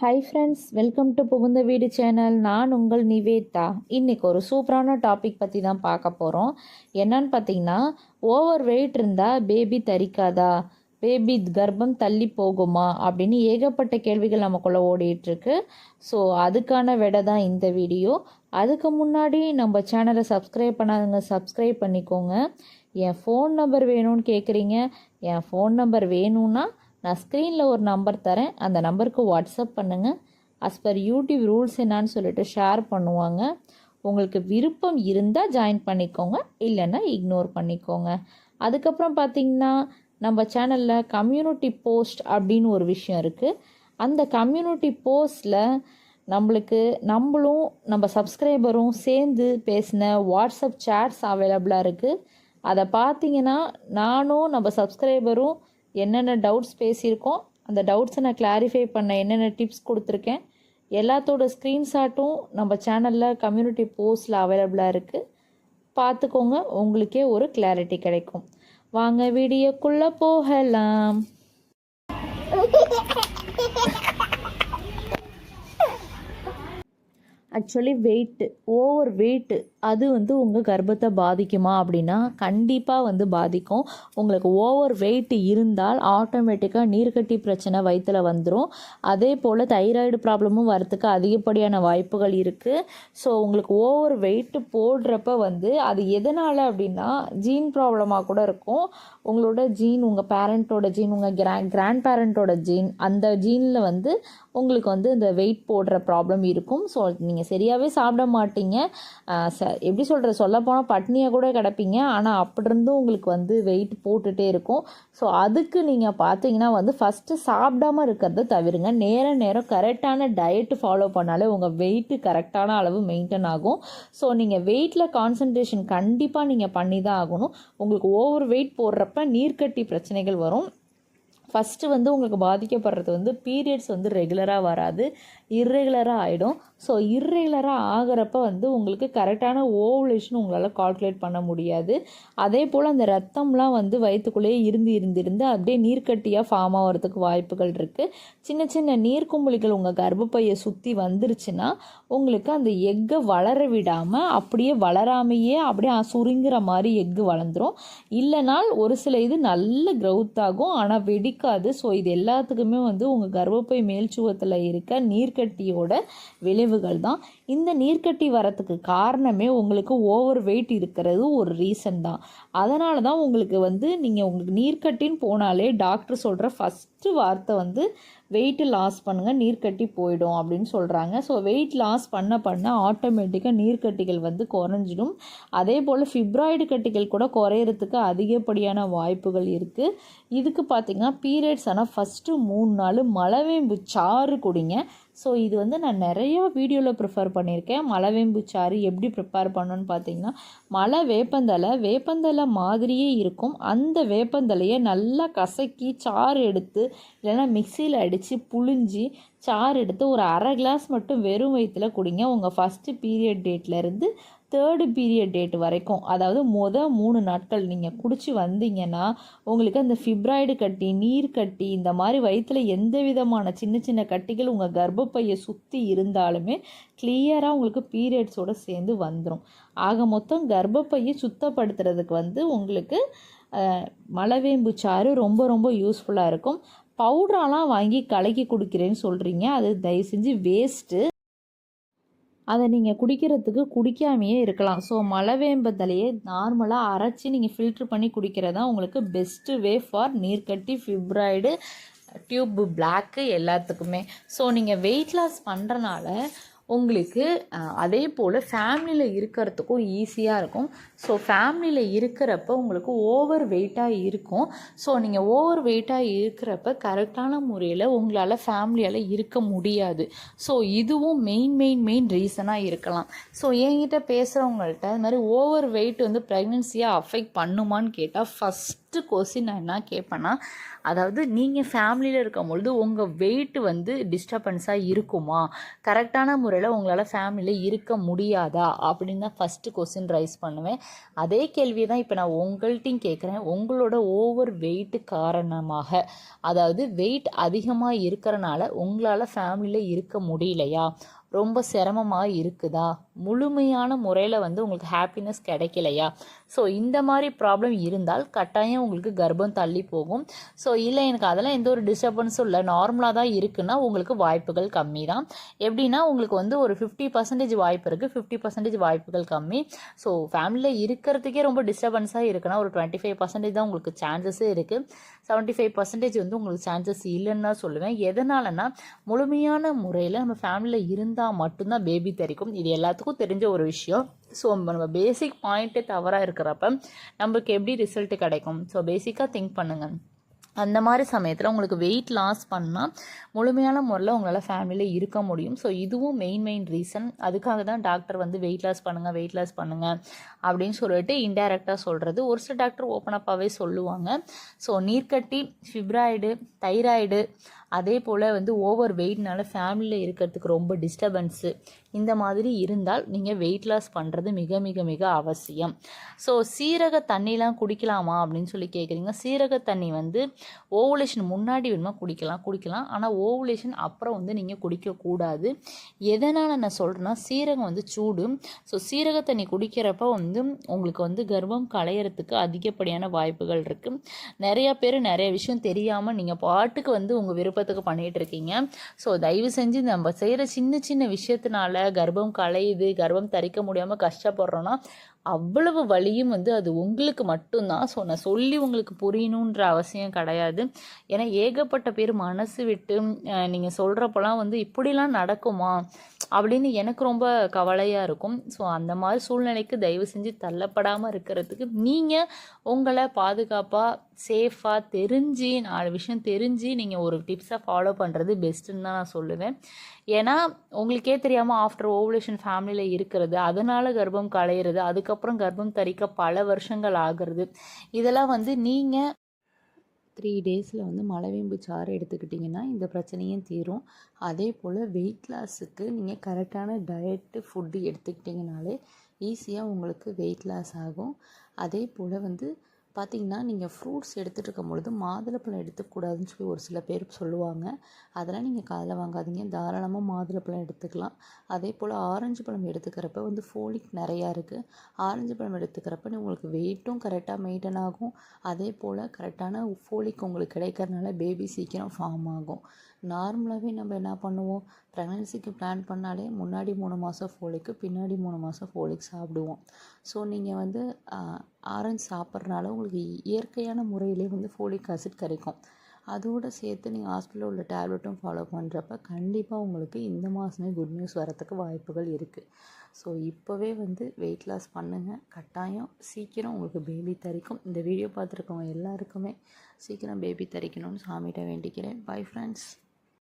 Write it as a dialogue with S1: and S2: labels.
S1: Hi friends welcome to புகுந்த வீடு channel நான் உங்கள் நிவேதா. இன்றைக்கி ஒரு சூப்பரான டாபிக் பற்றி தான் பார்க்க போகிறோம் என்னன்னு பார்த்தீங்கன்னா ஓவர் வெயிட் இருந்தால் பேபி தரிக்காதா? பேபி கர்ப்பம் தள்ளி போகுமா? அப்படின்னு ஏகப்பட்ட கேள்விகள் நமக்குள்ளே ஓடிட்டுருக்கு ஸோ அதுக்கான விடை தான் இந்த வீடியோ. அதுக்கு முன்னாடி நம்ம சேனலை சப்ஸ்கிரைப் பண்ணாதுங்க சப்ஸ்கிரைப் பண்ணிக்கோங்க. என் ஃபோன் நம்பர் வேணும்னு கேட்குறீங்க என் ஃபோன் நம்பர் வேணும்னா நான் ஸ்க்ரீனில் ஒரு நம்பர் தரேன். அந்த நம்பருக்கு வாட்ஸ்அப் பண்ணுங்கள் அஸ் பர் யூடியூப் ரூல்ஸ் என்னான்னு சொல்லிட்டு ஷேர் பண்ணுவாங்க. உங்களுக்கு விருப்பம் இருந்தால் ஜாயின் பண்ணிக்கோங்க. இல்லைன்னா இக்னோர் பண்ணிக்கோங்க. அதுக்கப்புறம் பார்த்தீங்கன்னா நம்ம சேனலில் கம்யூனிட்டி போஸ்ட் அப்படின்னு ஒரு விஷயம் இருக்குது அந்த கம்யூனிட்டி போஸ்டில் நம்மளுக்கு நம்மளும் நம்ம சப்ஸ்கிரைபரும் சேர்ந்து பேசின வாட்ஸ்அப் சேட்ஸ் அவைலபிளாக இருக்குது அதை பார்த்தீங்கன்னா நானும் நம்ம சப்ஸ்கிரைபரும் என்னென்ன டவுட்ஸ் பேசியிருக்கோம் அந்த டவுட்ஸை நான் கிளாரிஃபை பண்ண என்னென்ன டிப்ஸ் கொடுத்துருக்கேன் எல்லாத்தோட ஸ்க்ரீன்ஷாட்டும் நம்ம சேனலில் கம்யூனிட்டி போஸ்டில் அவைலபிளாக இருக்குது பார்த்துக்கோங்க உங்களுக்கே ஒரு கிளாரிட்டி கிடைக்கும். வாங்க வீடியோக்குள்ளே போகலாம். ஆக்சுவலி வெயிட்டு ஓவர் வெயிட்டு அது வந்து உங்கள் கர்ப்பத்தை பாதிக்குமா அப்படின்னா கண்டிப்பாக வந்து பாதிக்கும். உங்களுக்கு ஓவர் வெயிட் இருந்தால் ஆட்டோமேட்டிக்காக நீர்க்கட்டி பிரச்சனை வயிற்றில் வந்துடும் அதே போல் தைராய்டு ப்ராப்ளமும் வரத்துக்கு அதிகப்படியான வாய்ப்புகள் இருக்குது ஸோ உங்களுக்கு ஓவர் வெயிட்டு போடுறப்ப வந்து அது எதனால் அப்படின்னா ஜீன் ப்ராப்ளமாக கூட இருக்கும். உங்களோட ஜீன் உங்கள் பேரண்ட்டோட ஜீன் உங்கள் கிரா கிராண்ட் பேரண்ட்டோட ஜீன் அந்த ஜீனில் வந்து உங்களுக்கு வந்து இந்த வெயிட் போடுற ப்ராப்ளம் இருக்கும். ஸோ நீங்கள் சரியாகவே சாப்பிட மாட்டீங்க. ச எப்படி சொல்கிற சொல்லப்போனால் பட்னியாக கூட கிடப்பீங்க. ஆனால் அப்படி இருந்தும் உங்களுக்கு வந்து வெயிட் போட்டுகிட்டே இருக்கும். ஸோ அதுக்கு நீங்கள் பார்த்தீங்கன்னா வந்து ஃபஸ்ட்டு சாப்பிடாம இருக்கிறத தவிருங்க. நேர நேரம் கரெக்டான டயட்டு ஃபாலோ பண்ணாலே உங்கள் வெயிட்டு கரெக்டான அளவு மெயின்டைன் ஆகும். ஸோ நீங்கள் வெயிட்டில் கான்சன்ட்ரேஷன் கண்டிப்பாக நீங்கள் பண்ணி தான் ஆகணும். உங்களுக்கு ஓவர் வெயிட் போடுறப்ப நீர்க்கட்டி பிரச்சனைகள் வரும். ஃபஸ்ட்டு வந்து உங்களுக்கு பாதிக்கப்படுறது வந்து பீரியட்ஸ் வந்து ரெகுலராக வராது இர்ரெகுலராக ஆகிடும் ஸோ இர்ரெகுலராக ஆகிறப்ப வந்து உங்களுக்கு கரெக்டான ஓவலேஷன் உங்களால் கால்குலேட் பண்ண முடியாது. அதே போல் அந்த ரத்தம்லாம் வந்து வயிற்றுக்குள்ளேயே இருந்து இருந்து இருந்து அப்படியே நீர்க்கட்டியாக ஃபார்ம் ஆகிறதுக்கு வாய்ப்புகள் இருக்குது சின்ன சின்ன நீர்க்கும்புளிகள் உங்கள் கர்ப்பப்பையை சுற்றி வந்துருச்சுன்னா உங்களுக்கு அந்த எக்கை வளர விடாமல் அப்படியே வளராமையே அப்படியே சுருங்குற மாதிரி எக்கு வளர்ந்துடும் இல்லைனால் ஒரு சில இது நல்ல க்ரௌத் ஆகும். ஆனால் வெடி பிடிக்காது ஸோ இது எல்லாத்துக்குமே வந்து உங்கள் கர்ப்பப்பை மேல்ச்சுவத்தில் இருக்க நீர்க்கட்டியோட விளைவுகள் தான் இந்த நீர்க்கட்டி வரத்துக்கு காரணமே உங்களுக்கு ஓவர் வெயிட் இருக்கிறது ஒரு ரீசன் தான். அதனால தான் உங்களுக்கு வந்து நீங்கள் உங்களுக்கு நீர்க்கட்டின்னு போனாலே டாக்டர் சொல்கிற ஃபஸ்ட்டு வார்த்தை வந்து வெயிட்டு லாஸ் பண்ணுங்கள் நீர்க்கட்டி போயிடும் அப்படின்னு சொல்கிறாங்க ஸோ வெயிட் லாஸ் பண்ண பண்ண ஆட்டோமேட்டிக்காக நீர்க்கட்டிகள் வந்து குறைஞ்சிடும். அதே போல் ஃபிப்ராய்டு கட்டிகள் கூட குறையிறதுக்கு அதிகப்படியான வாய்ப்புகள் இருக்குது இதுக்கு பார்த்திங்கன்னா பீரியட்ஸ் ஆனால் ஃபஸ்ட்டு மூணு நாள் மலவேம்பு சாறு குடிங்க. ஸோ இது வந்து நான் நிறையா வீடியோவில் ப்ரிஃபர் பண்ணியிருக்கேன். மலவேம்பு சாறு எப்படி ப்ரிப்பேர் பண்ணணும்னு பார்த்தீங்கன்னா மலை வேப்பந்தலை வேப்பந்தலை மாதிரியே இருக்கும். அந்த வேப்பந்தலையை நல்லா கசக்கி சாறு எடுத்து இல்லைன்னா மிக்சியில் அடித்து புழிஞ்சி சாறு எடுத்து ஒரு அரை கிளாஸ் மட்டும் வெறும் வயிற்றில் குடிங்க. உங்கள் ஃபஸ்ட்டு பீரியட் டேட்லேருந்து தேர்டு பீரியட் டேட் வரைக்கும் அதாவது மொதல் மூணு நாட்கள் நீங்கள் குடிச்சு வந்தீங்கன்னா உங்களுக்கு அந்த ஃபிப்ராய்டு கட்டி நீர் கட்டி இந்த மாதிரி வயிற்றில் எந்த விதமான சின்ன சின்ன கட்டிகள் உங்கள் கர்ப்பப்பையை சுற்றி இருந்தாலுமே கிளியராக உங்களுக்கு பீரியட்ஸோடு சேர்ந்து வந்துடும் ஆக மொத்தம் கர்ப்பப்பையை சுத்தப்படுத்துறதுக்கு வந்து உங்களுக்கு மலவேம்பு சாறு ரொம்ப ரொம்ப யூஸ்ஃபுல்லாக இருக்கும். பவுடரெலாம் வாங்கி கலக்கி கொடுக்குறேன்னு சொல்கிறீங்க அது தயவு செஞ்சு வேஸ்ட்டு அதை நீங்கள் குடிக்கிறதுக்கு குடிக்காமையே இருக்கலாம். ஸோ மலவேம்பத்தலையே நார்மலாக அரைச்சி நீங்கள் ஃபில்ட்ரு பண்ணி குடிக்கிறதா உங்களுக்கு பெஸ்ட்டு வே ஃபார் நீர்க்கட்டி ஃபிப்ராய்டு டியூப்பு பிளாக்கு எல்லாத்துக்குமே. ஸோ நீங்கள் வெயிட் லாஸ் பண்ணுறனால உங்களுக்கு அதே போல் ஃபேமிலியில் இருக்கிறதுக்கும் ஈஸியாக இருக்கும். ஸோ ஃபேமிலியில் இருக்கிறப்ப உங்களுக்கு ஓவர் வெயிட்டாக இருக்கும். ஸோ நீங்கள் ஓவர் வெயிட்டாக இருக்கிறப்ப கரெக்டான முறையில் உங்களால் ஃபேமிலியால் இருக்க முடியாது. ஸோ இதுவும் மெயின் மெயின் மெயின் ரீசனாக இருக்கலாம். ஸோ என்கிட்ட பேசுகிறவங்கள்ட்ட அது மாதிரி ஓவர் வெயிட் வந்து ப்ரெக்னென்சியாக அஃபெக்ட் பண்ணுமான்னு கேட்டால் ஃபஸ்ட் ஃபஸ்ட்டு கொஸ்டின் நான் என்ன கேட்பேன்னா அதாவது நீங்கள் ஃபேமிலியில் இருக்கும் பொழுது உங்கள் வெயிட் வந்து டிஸ்டர்பன்ஸாக இருக்குமா? கரெக்டான முறையில் உங்களால் ஃபேமிலியில் இருக்க முடியாதா? அப்படின்னு தான் ஃபஸ்ட்டு கொஸ்டின் ரைஸ் பண்ணுவேன். அதே கேள்வியை தான் இப்போ நான் உங்கள்கிட்டையும் கேட்குறேன் உங்களோட ஓவர் வெயிட் காரணமாக அதாவது வெயிட் அதிகமாக இருக்கிறனால உங்களால் ஃபேமிலியில் இருக்க முடியலையா? ரொம்ப சிரமமாக இருக்குதா? முழுமையான முறையில் வந்து உங்களுக்கு ஹாப்பினஸ் கிடைக்கலையா? ஸோ இந்த மாதிரி ப்ராப்ளம் இருந்தால் கட்டாயம் உங்களுக்கு கர்ப்பம் தள்ளி போகும். ஸோ இல்லை எனக்கு அதெல்லாம் எந்த ஒரு டிஸ்டர்பன்ஸும் இல்லை. நார்மலாக தான் இருக்குன்னா உங்களுக்கு வாய்ப்புகள் கம்மி தான். எப்படின்னா உங்களுக்கு வந்து ஒரு ஃபிஃப்டி பர்சன்டேஜ் வாய்ப்பு இருக்குது ஃபிஃப்டி பர்சன்டேஜ் வாய்ப்புகள் கம்மி. ஸோ ஃபேமிலியில் இருக்கிறதுக்கே ரொம்ப டிஸ்டர்பன்ஸாக இருக்குன்னா ஒரு டுவெண்ட்டி ஃபைவ் பர்சன்டேஜ் தான் உங்களுக்கு சான்சஸே இருக்குது செவன்ட்டி ஃபைவ் பர்சன்டேஜ் வந்து உங்களுக்கு சான்சஸ் இல்லைன்னு தான் சொல்லுவேன். எதனாலனா முழுமையான முறையில் நம்ம ஃபேமிலியில் இருந்து இருந்தால் மட்டும்தான் பேபி தெரிக்கும். இது எல்லாத்துக்கும் தெரிஞ்ச ஒரு விஷயம். ஸோ நம்ம பேசிக் பாயிண்ட்டே தவறாக இருக்கிறப்ப நம்மளுக்கு எப்படி ரிசல்ட் கிடைக்கும்? ஸோ பேசிக்காக திங்க் பண்ணுங்கள் அந்த மாதிரி சமயத்தில் உங்களுக்கு வெயிட் லாஸ் பண்ணால் முழுமையான முறையில் உங்களால் ஃபேமிலியில் இருக்க முடியும். ஸோ இதுவும் மெயின் மெயின் ரீசன் அதுக்காக தான் டாக்டர் வந்து வெயிட் லாஸ் பண்ணுங்கள் வெயிட் லாஸ் பண்ணுங்கள் அப்படின்னு சொல்லிட்டு இன்டைரக்டாக சொல்கிறது ஒரு சில டாக்டர் ஓப்பன் அப்பாகவே சொல்லுவாங்க. ஸோ நீர்க்கட்டி ஃபிப்ராய்டு தைராய்டு அதே போல் வந்து ஓவர் வெயிட்னால ஃபேமிலியில் இருக்கிறதுக்கு ரொம்ப டிஸ்டர்பன்ஸு இந்த மாதிரி இருந்தால் நீங்கள் வெயிட் லாஸ் பண்ணுறது மிக மிக மிக அவசியம். ஸோ சீரக தண்ணிலாம் குடிக்கலாமா அப்படின்னு சொல்லி கேட்குறீங்க சீரக தண்ணி வந்து ஓவுலேஷன் முன்னாடி வேணுமா குடிக்கலாம் குடிக்கலாம். ஆனால் ஓவுலேஷன் அப்புறம் வந்து நீங்கள் குடிக்கக்கூடாது எதனால் நான் சொல்கிறேன்னா சீரகம் வந்து சூடு. ஸோ சீரக தண்ணி குடிக்கிறப்ப வந்து உங்களுக்கு வந்து கர்ப்பம் களையிறதுக்கு அதிகப்படியான வாய்ப்புகள் இருக்குது நிறையா பேர் நிறைய விஷயம் தெரியாமல் நீங்கள் பாட்டுக்கு வந்து உங்கள் விருப்பம் குழப்பத்துக்கு பண்ணிகிட்டு இருக்கீங்க ஸோ தயவு செஞ்சு நம்ம செய்கிற சின்ன சின்ன விஷயத்தினால கர்ப்பம் களையுது கர்ப்பம் தரிக்க முடியாமல் கஷ்டப்படுறோன்னா அவ்வளவு வலியும் வந்து அது உங்களுக்கு மட்டும்தான் ஸோ நான் சொல்லி உங்களுக்கு புரியணுன்ற அவசியம் கிடையாது. ஏன்னா ஏகப்பட்ட பேர் மனசு விட்டு நீங்கள் சொல்கிறப்பெல்லாம் வந்து இப்படிலாம் நடக்குமா? அப்படின்னு எனக்கு ரொம்ப கவலையாக இருக்கும். ஸோ அந்த மாதிரி சூழ்நிலைக்கு தயவு செஞ்சு தள்ளப்படாமல் இருக்கிறதுக்கு நீங்கள் உங்களை பாதுகாப்பாக சேஃபாக தெரிஞ்சு நாலு விஷயம் தெரிஞ்சு நீங்கள் ஒரு டிப்ஸை ஃபாலோ பண்ணுறது பெஸ்ட்டுன்னு தான் நான் சொல்லுவேன். ஏன்னா உங்களுக்கே தெரியாமல் ஆஃப்டர் ஓவலேஷன் ஃபேமிலியில் இருக்கிறது அதனால் கர்ப்பம் களையிறது அதுக்கப்புறம் கர்ப்பம் தரிக்க பல வருஷங்கள் ஆகிறது. இதெல்லாம் வந்து நீங்கள் த்ரீ டேஸில் வந்து மலைவேம்பு சாறு எடுத்துக்கிட்டிங்கன்னா இந்த பிரச்சனையும் தீரும். அதே போல் வெயிட் லாஸுக்கு நீங்கள் கரெக்டான டயட்டு ஃபுட்டு எடுத்துக்கிட்டிங்கனாலே ஈஸியாக உங்களுக்கு வெயிட் லாஸ் ஆகும். அதே போல் வந்து பார்த்திங்கன்னா நீங்கள் ஃப்ரூட்ஸ் எடுத்துகிட்டு இருக்கும் பொழுது மாதுளப்பழம் எடுத்துக்கூடாதுன்னு சொல்லி ஒரு சில பேர் சொல்லுவாங்க. அதெல்லாம் நீங்கள் காதில் வாங்காதீங்க. தாராளமாக மாதுளப்பழம் எடுத்துக்கலாம். அதே போல் ஆரஞ்சு பழம் எடுத்துக்கிறப்ப வந்து ஃபோலிக் நிறையா இருக்குது ஆரஞ்சு பழம் எடுத்துக்கிறப்ப உங்களுக்கு வெயிட்டும் கரெக்டாக மெயின்டைன் ஆகும். அதே போல் கரெக்டான ஃபோலிக் உங்களுக்கு கிடைக்கிறதுனால பேபி சீக்கிரம் ஃபார்ம் ஆகும். நார்மலாகவே நம்ம என்ன பண்ணுவோம்? ப்ரெக்னன்சிக்கு பிளான் பண்ணாலே முன்னாடி மூணு மாதம் ஃபோலிக்கு பின்னாடி மூணு மாதம் ஃபோலிக் சாப்பிடுவோம். ஸோ நீங்கள் வந்து ஆரஞ்சு சாப்பிட்றனால உங்களுக்கு இயற்கையான முறையிலே வந்து ஃபோலிக் ஆசிட் கிடைக்கும். அதோடு சேர்த்து நீங்கள் ஹாஸ்பிட்டலில் உள்ள டேப்லெட்டும் ஃபாலோ பண்ணுறப்ப கண்டிப்பாக உங்களுக்கு இந்த மாதமே குட் நியூஸ் வரத்துக்கு வாய்ப்புகள் இருக்குது ஸோ இப்போவே வந்து வெயிட் லாஸ் பண்ணுங்கள் கட்டாயம் சீக்கிரம் உங்களுக்கு பேபி தரிக்கும். இந்த வீடியோ பார்த்துருக்கவங்க எல்லாருக்குமே சீக்கிரம் பேபி தரிக்கணும்னு சாமிகிட்ட வேண்டிக்கிறேன். Bye friends